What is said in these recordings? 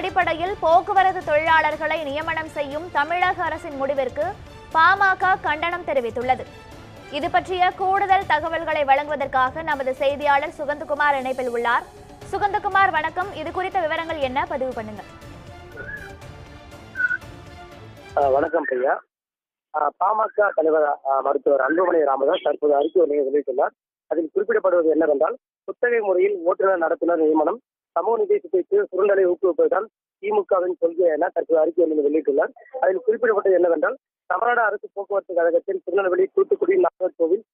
அடிப்படையில் போக்குவரத்து தொழிலாளர்களை நியமனம் செய்யும் தமிழக அரசின் முடிவிற்கு பாமக கண்டனம் தெரிவித்துள்ளது. இது பற்றிய கூடுதல் தகவல்களை வழங்குவதற்காக நமது செய்தியாளர் சுகந்தகுமார் இணைப்பில் உள்ளார். சுகந்தகுமார் வணக்கம். இது குறித்த விவரங்கள் என்ன? பதிவு பண்ணுங்க வணக்கம் பிரியா. பாமக தலைவர் மருத்துவர் அன்புமணி ராமதாஸ் தற்போது அறிக்கை வெளியிட்டுள்ளார். அதில் குறிப்பிடப்படுவது என்னவென்றால் குத்தகை முறையில் ஓட்டுநர் நடத்துனர் நியமனம் சமூக நிதி திட்டத்திற்கு சுருண்டலை ஊக்குவிப்பதுதான் திமுகவின் கொள்கை என தற்போது அறிக்கை ஒன்று வெளியிட்டுள்ளார் அதில் குறிப்பிடப்பட்டது என்னவென்றால் தமிழ்நாடு அரசு போக்குவரத்து கழகத்தில் திருநெல்வேலி தூத்துக்குடி நாகர்கோவில்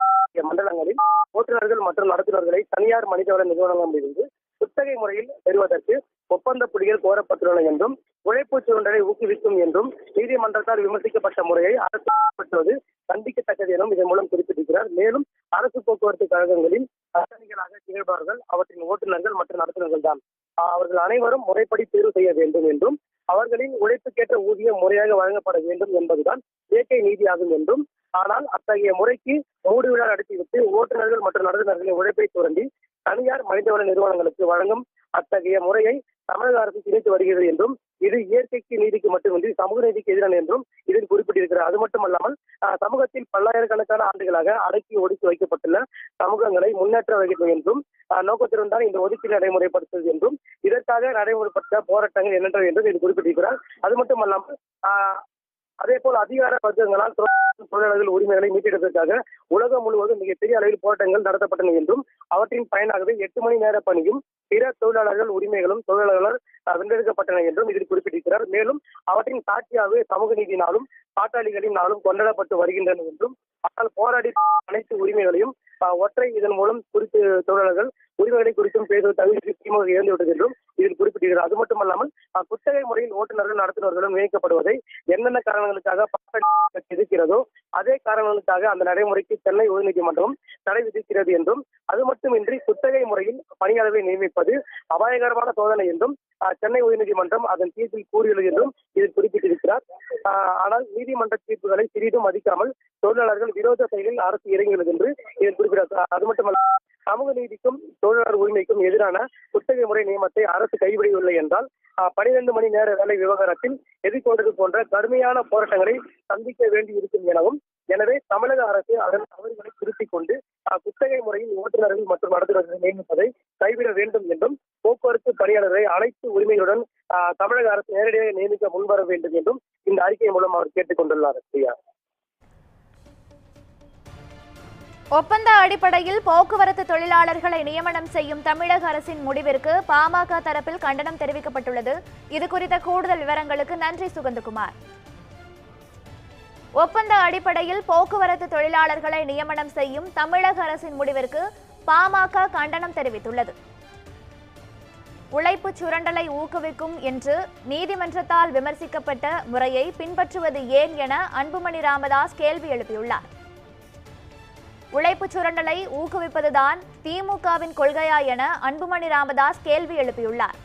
மண்டலங்களில் ஓட்டுநர்கள் மற்றும் நடத்துனர்களை தனியார் மனிதவள நிறுவனங்களிலிருந்து குத்தகை முறையில் பெறுவதற்கு ஒப்பந்த புள்ளிகள் கோரப்பட்டுள்ளன என்றும் உழைப்பு சுரண்டலை ஊக்குவிக்கும் என்றும் நீதிமன்றத்தால் விமர்சிக்கப்பட்ட முறையை அரசு கண்டிக்கத்தக்கது எனவும் இதன் மூலம் குறிப்பிட்டிருக்கிறார். மேலும் அரசு போக்குவரத்து கழகங்களில் அத்தணிகளாக அவற்றின் ஓட்டுநர்கள் மற்றும் நடத்துனர்கள் தான். அவர்கள் அனைவரும் முறைப்படி தேர்வு செய்ய வேண்டும் என்றும் அவர்களின் உழைப்புக்கேற்ற ஊதியம் முறையாக வழங்கப்பட வேண்டும் என்பதுதான் இயற்கை நீதியாகும் என்றும் ஆனால் அத்தகைய முறைக்கு மூடு விழா நடத்திவிட்டு ஓட்டுநர்கள் மற்றும் நடத்துனர்களின் உழைப்பை சுரண்டி தனியார் மனிதவள நிறுவனங்களுக்கு வழங்கும் அத்தகைய முறையை தமிழக அரசு திணித்து வருகிறது என்றும் இது இயற்கைக்கு நீதிக்கு மட்டுமின்றி சமூக நீதிக்கு எதிரான என்றும் இதில் குறிப்பிட்டிருக்கிறார். அது மட்டுமல்லாமல் ஆஹ், சமூகத்தில் பல்லாயிரக்கணக்கான ஆண்டுகளாக அடக்கி ஒடுக்கி வைக்கப்பட்டுள்ள சமூகங்களை முன்னேற்ற வேண்டும் என்றும் ஆஹ், நோக்கத்துடன் தான் இந்த ஒதுக்கீடு நடைமுறைப்படுத்துவது என்றும் இதற்காக நடைமுறைப்படுத்த போராட்டங்கள் என்னென்றது என்றும் இது குறிப்பிட்டிருக்கிறார். அது மட்டுமல்லாமல் ஆஹ், அதே போல் அதிகார வர்க்கங்களால் தொழிலாளர்கள் உரிமைகளை மீட்டெடுப்பதற்காக உலகம் முழுவதும் மிகப்பெரிய அளவில் போராட்டங்கள் நடத்தப்பட்டன என்றும் அவற்றின் பயனாகவே எட்டு மணி நேர பணியும் பிற தொழிலாளர்கள் உரிமைகளும் தொழிலாளர்கள் வென்றெடுக்கப்பட்டன என்றும் இதில் குறிப்பிட்டிருக்கிறார். மேலும் அவற்றின் சாட்சியாகவே சமூக நீதி நாளும் கொண்டாடப்பட்டு வருகின்றன என்றும் ஆனால் போராடி அனைத்து உரிமைகளையும் ஒற்றை இதன் மூலம் குறித்து தொழிலாளர்கள் உரிமைகளை குறித்தும் பேசுவது தகுதி திமுக இழந்துவிட்டது என்றும் இதில் குறிப்பிட்டிருக்கிறார். அது மட்டுமல்லாமல் குத்தகை முறையில் ஓட்டுநர்கள் நடத்துனர்களும் நியமிக்கப்படுவதை என்னென்ன காரணங்களுக்காக பாட்டாளி கட்சி எதிர்க்கிறதோ அதே காரணங்களுக்காக அந்த நடைமுறைக்கு சென்னை உயர்நீதிமன்றம் தடை விதிக்கிறது என்றும் அது மட்டுமின்றி குத்தகை முறையில் பணியாளர்களை நியமிப்பது அபாயகரமான சோதனை என்றும் அஹ், சென்னை உயர்நீதிமன்றம் அதன் தீர்ப்பில் கூறியுள்ளது என்றும் இதில் குறிப்பிட்டிருக்கிறார். ஆனால் நீதிமன்ற தீர்ப்புகளை சிறிதும் மதிக்காமல் தொழிலாளர்கள் விரோத செயலில் அரசு இறங்கியுள்ளது என்று இதில் குறிப்பிட்டார் அது மட்டுமல்ல சமூக நீதிக்கும் தொழிலாளர் உரிமைக்கும் எதிரான குத்தகை முறை நியமத்தை அரசு கைவிடவில்லை என்றால் பனிரெண்டு மணி நேர வேலை விவகாரத்தில் எதிர்கொண்டது போன்ற கடுமையான போராட்டங்களை சந்திக்க வேண்டி இருக்கும் எனவும் எனவே தமிழக அரசு அதன் தவறுகளை திருத்திக் கொண்டு குத்தகை முறையில் ஓட்டுநர்கள் மற்றும் நடத்துனர்களை நியமிப்பதை கைவிட வேண்டும் என்றும் போக்குவரத்து பணியாளர்களை அனைத்து உரிமைகளுடன் தமிழக அரசு நேரடியாக நியமிக்க முன்வர வேண்டும் என்றும் இந்த அறிக்கை மூலம் அவர் கேட்டுக் கொண்டுள்ளார் பிரியா. ஒப்பந்த அடிப்படையில் போக்குவரத்து தொழிலாளர்களை நியமனம் செய்யும் தமிழக அரசின் முடிவிற்கு பாமக தரப்பில் கண்டனம் தெரிவிக்கப்பட்டுள்ளது. இது குறித்த கூடுதல் விவரங்களுக்கு நன்றி சுகந்தகுமார். ஒப்பந்த அடிப்படையில் போக்குவரத்து தொழிலாளர்களை நியமனம் செய்யும் தமிழக அரசின் முடிவிற்கு பாமக கண்டனம் தெரிவித்துள்ளது. உழைப்பு சுரண்டலை ஊக்குவிக்கும் என்று நீதிமன்றத்தால் விமர்சிக்கப்பட்ட முறையை பின்பற்றுவது ஏன் என அன்புமணி ராமதாஸ் கேள்வி எழுப்பியுள்ளார். உழைப்பு சுரண்டலை ஊக்குவிப்பதுதான் திமுகவின் கொள்கையா என அன்புமணி ராமதாஸ் கேள்வி எழுப்பியுள்ளார்.